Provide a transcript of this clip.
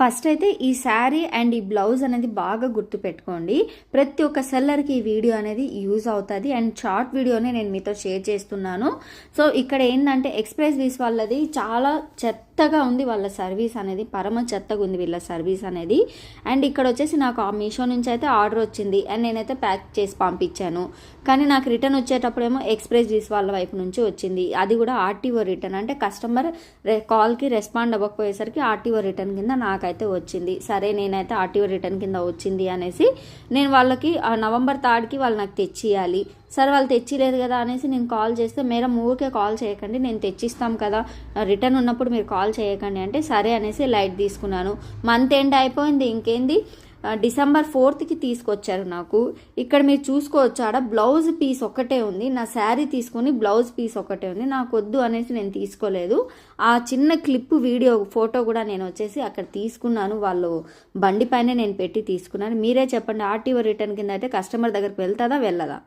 First అయితే ఈ sari and ఈ బ్లౌజ్ అనేది బాగా గుర్తుపెట్టుకోండి. ప్రతి ఒక్క సెల్లర్కి ఈ వీడియో అనేది యూజ్ అవుతుంది. అండ్ షార్ట్ వీడియోనే నేను మీతో షేర్ చేస్తున్నాను. సో ఇక్కడ ఏంటంటే ఎక్స్ప్రెస్ వీస్ వాళ్ళది చాలా చెత్తగా ఉంది వాళ్ళ సర్వీస్ అనేది. పరమ చెత్తగా ఉంది వీళ్ళ సర్వీస్ అనేది. అండ్ ఇక్కడ వచ్చేసి నాకు ఆ మీషో నుంచి అయితే ఆర్డర్ వచ్చింది. అండ్ నేనైతే ప్యాక్ చేసి పంపించాను. కానీ నాకు రిటర్న్ వచ్చేటప్పుడేమో ఎక్స్ప్రెస్ వీస్ వాళ్ళ వైపు నుంచి వచ్చింది. అది కూడా ఆర్టీఓ రిటర్న్. అంటే కస్టమర్ కాల్కి రెస్పాండ్ అవ్వకపోయేసరికి ఆర్టీఓ రిటర్న్ కింద నాకు నాకైతే వచ్చింది. సరే నేనైతే ఆర్టీఓ రిటర్న్ కింద వచ్చింది అనేసి నేను వాళ్ళకి ఆ నవంబర్ థర్డ్కి వాళ్ళు నాకు తెచ్చియాలి సరే వాళ్ళు తెచ్చిలేదు కదా అనేసి నేను కాల్ చేస్తే మేడం ఊరికే కాల్ చేయకండి నేను తెచ్చిస్తాం కదా. రిటర్న్ ఉన్నప్పుడు మీరు కాల్ చేయకండి అంటే సరే అనేసి లైట్ తీసుకున్నాను. మంత్ ఎండ్ అయిపోయింది. ఇంకేంది? డిసెంబర్ ఫోర్త్కి తీసుకొచ్చారు నాకు. ఇక్కడ మీరు చూసుకోవచ్చు ఆడ బ్లౌజ్ పీస్ ఒక్కటే ఉంది. నా శారీ తీసుకొని బ్లౌజ్ పీస్ ఒక్కటే ఉంది. నాకు వద్దు అనేసి నేను తీసుకోలేదు. ఆ చిన్న క్లిప్ వీడియో ఫోటో కూడా నేను వచ్చేసి అక్కడ తీసుకున్నాను. వాళ్ళు బండి పైన నేను పెట్టి తీసుకున్నాను. మీరే చెప్పండి ఆర్టీఓ రిటర్న్ కింద అయితే కస్టమర్ దగ్గరికి వెళ్తుందా వెళ్ళదా?